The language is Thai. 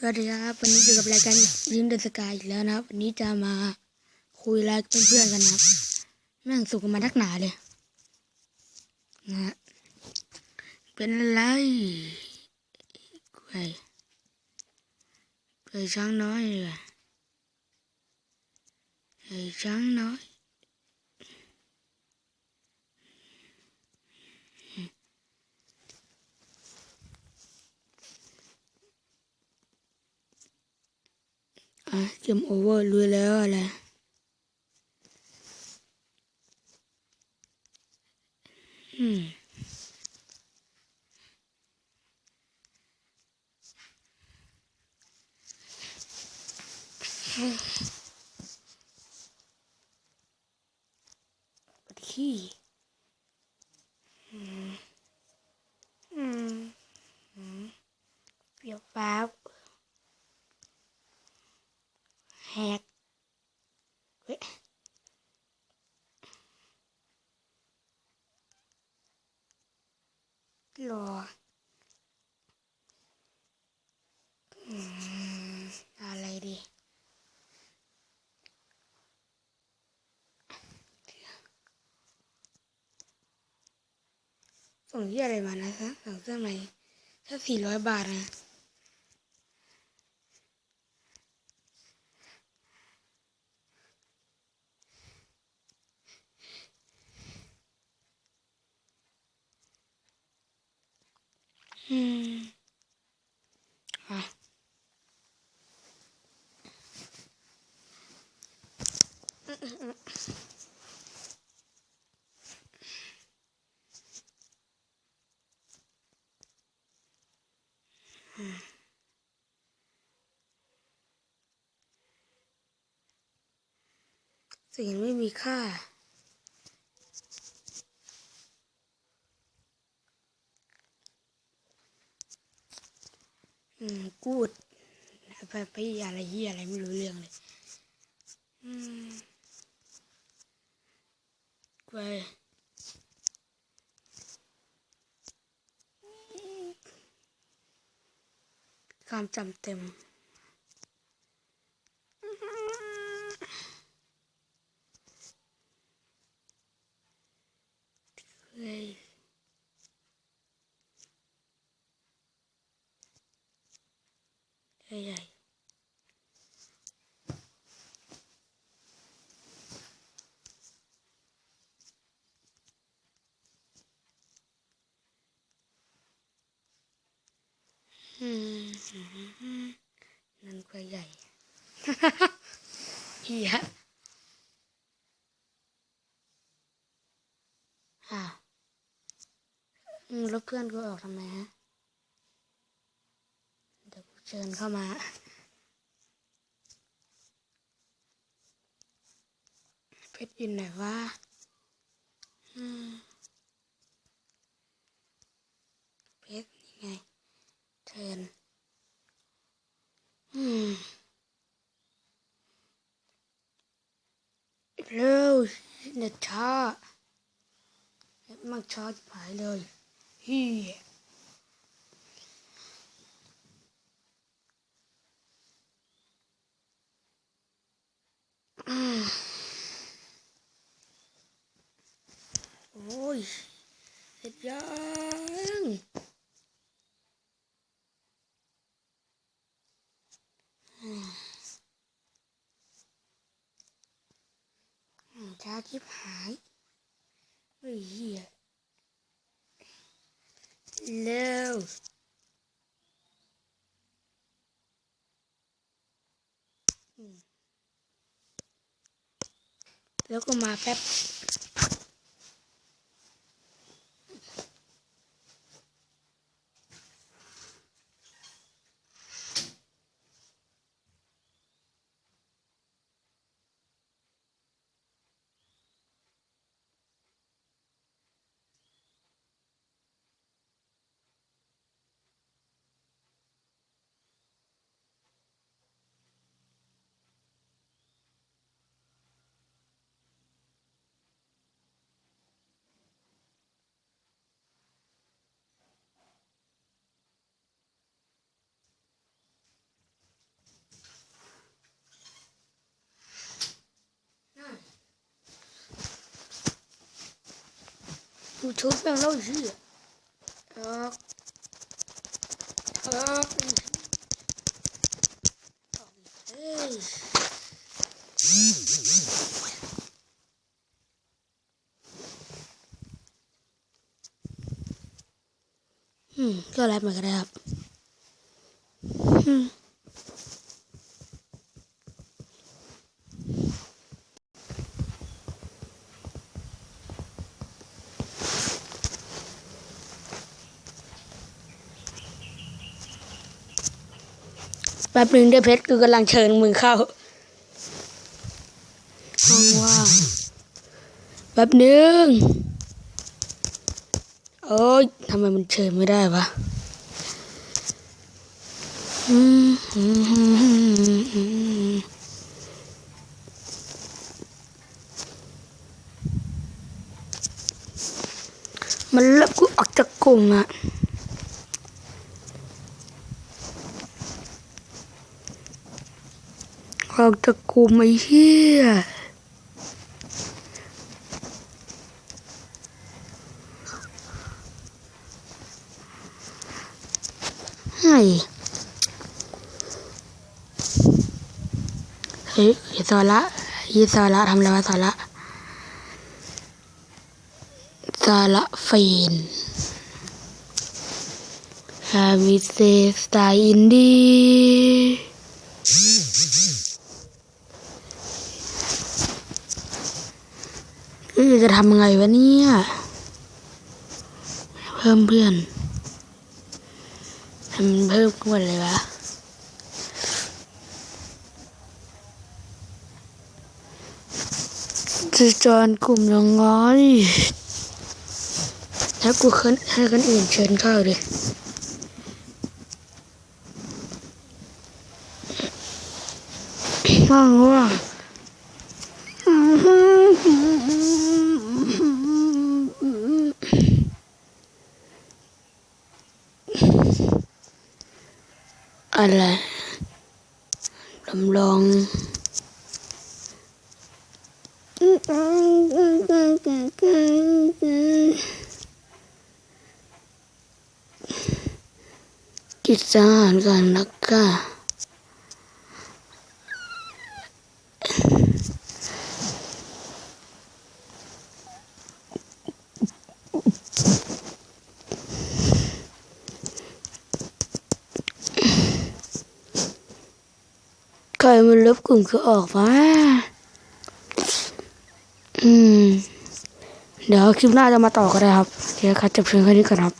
สวัสดีครับวันนี้อยู่กับรายการยิมเดอะสกายอีกแล้วนะครับ วันนี้จะมาคุยไลฟ์เพื่อนๆกันนะครับแม่งสุกมาทักหนาเลยนะเป็นอะไรไก่ไก่ช้างน้อยเลยไก่ช้างน้อย เกมโอเวอร์รู้แล้วอะไรอืมปวดขี้อืมอืมอืมเปรี้ยวฟ้าว แหกเว้ยรออืมอะไรดีส่งที่อะไรมานะฮะสั่งเสื้อใหมถ้าสี่ร้อยบาทนะ สิ่งไม่มีค่า อืม กูดไปไปอะไรเฮียอะไรไม่รู้เรื่องเลย อืมไป ความจำเต็ม เฮ้ยใหญ่ๆอืม นั่นก็ใหญ่เฮียอ่าวอืมแล้วเพื่อนกูออกทำไมฮะ เดี๋ยวกูเชิญเข้ามาเพชรอยู่ไหนวะอืมเพชรนี่ไง เทิร์นอืม เร็วเน็ตช้าเน็ตมันช้าหายเลยฮียโอ้ยเสร็จยังอืมอืม ช้าชิบหายเฮ้ยเหี้ยเร็วแล้วก็มาแป๊บ กูชุดแม่งแล้วไอ้เหี้ยออกออกเฮ้ยอืมก็แรปมาก็ได้ครับ อืม ป๊บหนึ่งได้เพชรกูกำลังเชิญมึงเข้าห้องว่างแป๊บหนึ่งโอ้ยทำไมมันเชิญไม่ได้วะมันเลิกกูออกจากกลุ่มอะ ออกจากกลุ่มไอ้เหี้ยเฮ้ยเฮ้ยยีสาระยีสาระทำอะไรวะสาระสาระฟีนฮาวิเซสไตล์อินดี้ เอ้ยจะทำไงวะเนี่ย เพิ่มเพื่อนทำเพิ่มกันเลยวะจะจอนกลุ่มยังไงถ้ากูเคินให้คนอื่นเชิญเข้าดิว่างว่าง อะไรลำลอง กิจกา รการนักกาใครมันลบกลุ่มคือออกมาอืม เดี๋ยวคลิปหน้าจะมาต่อก็ได้ครับ เดี๋ยวครับจบเพียงแค่นี้ก่อนครับ